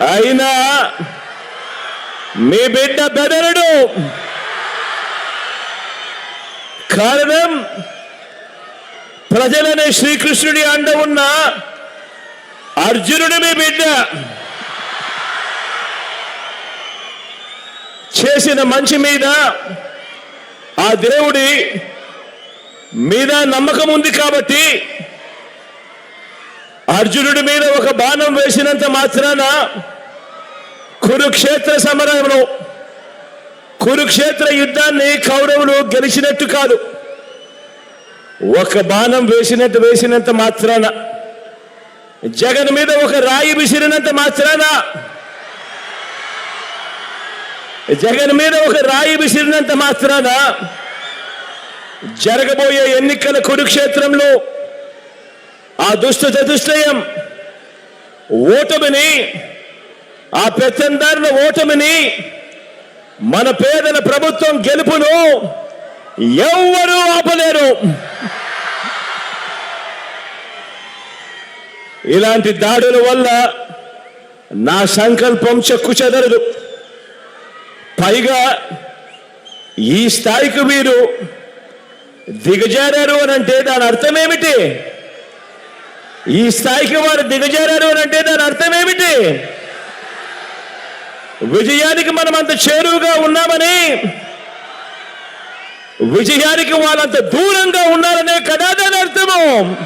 అయినా మీ బిడ్డ బెదరడు. కారణం ప్రజలనే శ్రీకృష్ణుడి అండ ఉన్న అర్జునుడు మీ బిడ్డ. చేసిన మంచి మీద ఆ దేవుడి మీద నమ్మకం ఉంది కాబట్టి అర్జునుడి మీద ఒక బాణం వేసినంత మాత్రాన కురుక్షేత్ర సమరంలో కురుక్షేత్ర యుద్ధాన్ని కౌరవులు గెలిచినట్టు కాదు. ఒక బాణం వేసినట్టు వేసినంత మాత్రాన జగన్ మీద ఒక రాయి విసిరినంత మాత్రాన జగన్ మీద ఒక రాయి విసిరినంత మాత్రాన జరగబోయే ఎన్నికల కురుక్షేత్రంలో ఆ దుష్ట చతుష్టయం ఓటమిని ఆ పెత్తందారుల ఓటమిని మన పేదల ప్రభుత్వం గెలుపును ఎవ్వరూ ఆపలేరు. ఇలాంటి దాడుల వల్ల నా సంకల్పం చెక్కు చెదరదు. పైగా ఈ స్థాయికి మీరు దిగజారారు అని అంటే దాని అర్థం ఏమిటి? ఈ స్థాయికి వారు దిగజారారు అని అంటే దాని అర్థం ఏమిటి? విజయానికి మనం అంత చేరువుగా ఉన్నామని విజయానికి వాళ్ళంత దూరంగా ఉన్నారనే కదా దాని అర్థము.